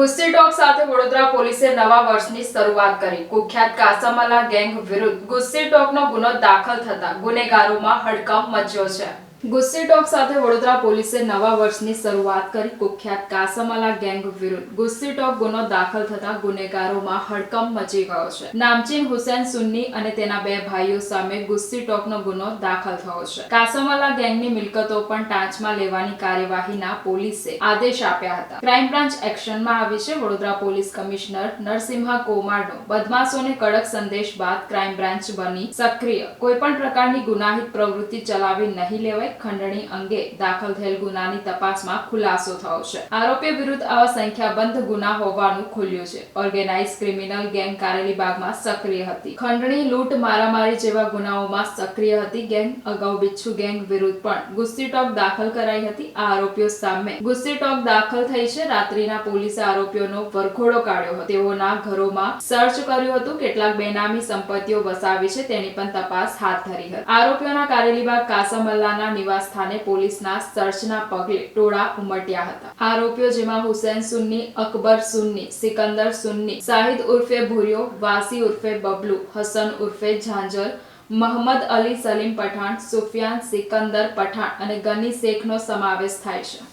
ગુસ્સી talk સાથે વડોદરા પોલીસે નવા વર્ષની શરૂઆત કરી. કુખ્યાત કાસામાલા ગેંગ વિરુદ્ધ ગુસ્સી ટોકનો ગુનો દાખલ થતા ગુનેગારોમાં હડકંપ મચ્યો છે. ગુસ્સી ટોક સાથે વડોદરા પોલીસે નવા વર્ષની શરૂઆત કરી કુખ્યાત કાસમાલા ગેંગ વિરુદ્ધ. ગુસ્સે ટોક ગુનો દાખલ થતા ગુનેગારોમાં હડકંપ મચી ગયો છે. નામચીન હુસેન સુન્ની અને તેના બે ભાઈઓ સામે ગુસ્સી ટોકનો ગુનો દાખલ થયો છે. કાસમાલા ગેંગની મિલકતો પણ ટાંચમાં લેવાની કાર્યવાહીના પોલીસે આદેશ આપ્યા હતા. ક્રાઇમ બ્રાન્ચ એક્શનમાં આવી છે. વડોદરા પોલીસ કમિશનર નરસિંહા કોમારનો બદમાશોને કડક સંદેશ બાદ ક્રાઇમ બ્રાન્ચ બની સક્રિય. કોઈ પણ પ્રકારની ગુનાહિત પ્રવૃત્તિ ચલાવી નહીં લેવાય ખંડણી અંગે દાખલ થયેલ ગુનાની તપાસમાં ખુલાસો થયો છે. આરોપી વિરુદ્ધ આવા સંખ્યાબંધ ગુના હોવાનું ખુલ્યું છે. ઓર્ગેનાઇઝ ક્રિમિનલ ગેંગ કારેલીબાગમાં સક્રિય હતી. ખંડણી, લૂંટ, મારામારી જેવા ગુનાઓમાં સક્રિય હતી ગેંગ. અગાઉ બિચ્છુ ગેંગ વિરુદ્ધ પણ ગુસ્સી દાખલ કરાઈ હતી. આ આરોપીઓ સામે ગુસ્સી ટોક દાખલ થઈ છે. રાત્રિના પોલીસે આરોપીઓનો વરઘોડો કાઢ્યો હતો. તેઓના ઘરોમાં સર્ચ કર્યું હતું. કેટલાક બેનામી સંપત્તિઓ વસાવી છે. તેની પણ તપાસ હાથ ધરી હતી. આરોપીઓના કારેલીબાગ કાસમલ્લાના નિવાસ સ્થાને પોલીસના સર્ચના પગલે ટોળા ઉમટ્યા હતા. આરોપીઓ જેમાં હુસેન સુન્ની, અકબર સુન્ની, સિકંદર સુન્ની શાહિદ ઉર્ફે ભૂર્યો, વાસી ઉર્ફે બબલુ, હસન ઉર્ફે ઝાંઝર, મહમદ અલી સલીમ પઠાણ, સુફિયાન સિકંદર પઠાણ અને ગની શેખનો સમાવેશ થાય છે.